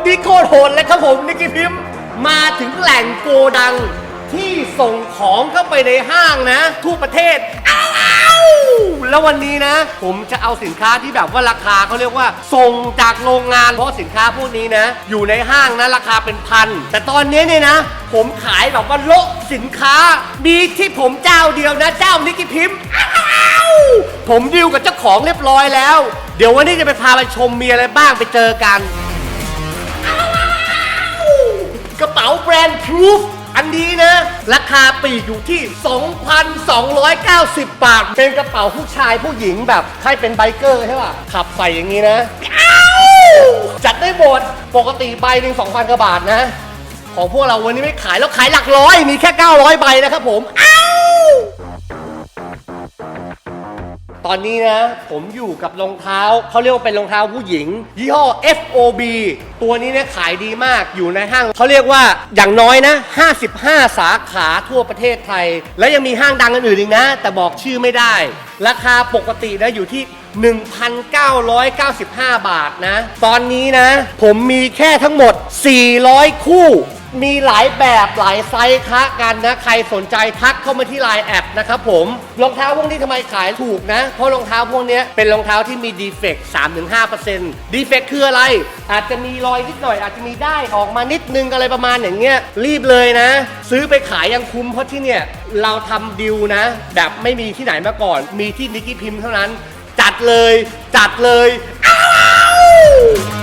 วันนี้โคตรโหดเลยครับผมนิกกี้พิมพ์มาถึงแหล่งโกดังที่ส่งของเข้าไปในห้างนะ ทั่วประเทศอ้าวแล้ววันนี้นะ ผมจะเอาสินค้าที่แบบว่าราคาเขาเรียกว่า ส่งจากโรงงานเพราะสินค้าพวกนี้นะ อยู่ในห้างนะราคาเป็นพัน แต่ตอนนี้เนี่ยนะ ผมขายแบบว่าโละสินค้า มีที่ผมเจ้าเดียวนะ เจ้านิกกี้พิมพ์ผมดิวกับเจ้าของเรียบร้อยแล้ว เดี๋ยววันนี้จะไปพาไปชมมีอะไรบ้างไปเจอกัน รูฟอันนี้นะ ราคาปีกอยู่ที่ 2,290 บาท เป็นกระเป๋าผู้ชายผู้หญิงแบบใครเป็นไบเกอร์ใช่ป่ะ ขับใส่อย่างนี้นะ จัดได้หมดปกติใบหนึ่ง2,000กว่าบาทนะ ของพวกเราวันนี้ไม่ขายแล้วขายหลักร้อย มีแค่ 900 ใบนะครับผม อ้าวตอนนี้นะ ผมอยู่กับรองเท้าเขาเรียกว่าเป็นรองเท้าผู้หญิง ยี่ห้อ FOB ตัวนี้เนี่ยขายดีมากอยู่ในห้างเขาเรียกว่าอย่างน้อยนะ 55 สาขาทั่วประเทศไทย และยังมีห้างดังอื่นอีกนะ แต่บอกชื่อไม่ได้ ราคาปกตินะอยู่ที่ 1,995 บาทนะ ตอนนี้นะ ผมมีแค่ทั้งหมด 400 คู่ มีหลายแบบหลายไซส์คะกันนะ ใครสนใจทักเข้ามาที่ไลน์แอดนะครับผม รองเท้าพวกนี้ทำไมขายถูกนะ เพราะรองเท้าพวกนี้เป็นรองเท้าที่มีดีเฟกต์3-5%ดีเฟกต์คืออะไร อาจจะมีรอยนิดหน่อย อาจจะมีได้ออกมานิดนึงอะไรประมาณอย่างเงี้ย รีบเลยนะ ซื้อไปขายยังคุ้มเพราะที่เนี่ยเราทำดิวนะ แบบไม่มีที่ไหนมาก่อน มีที่นิกกี้พิมพ์เท่านั้น จัดเลย จัดเลยอ้าว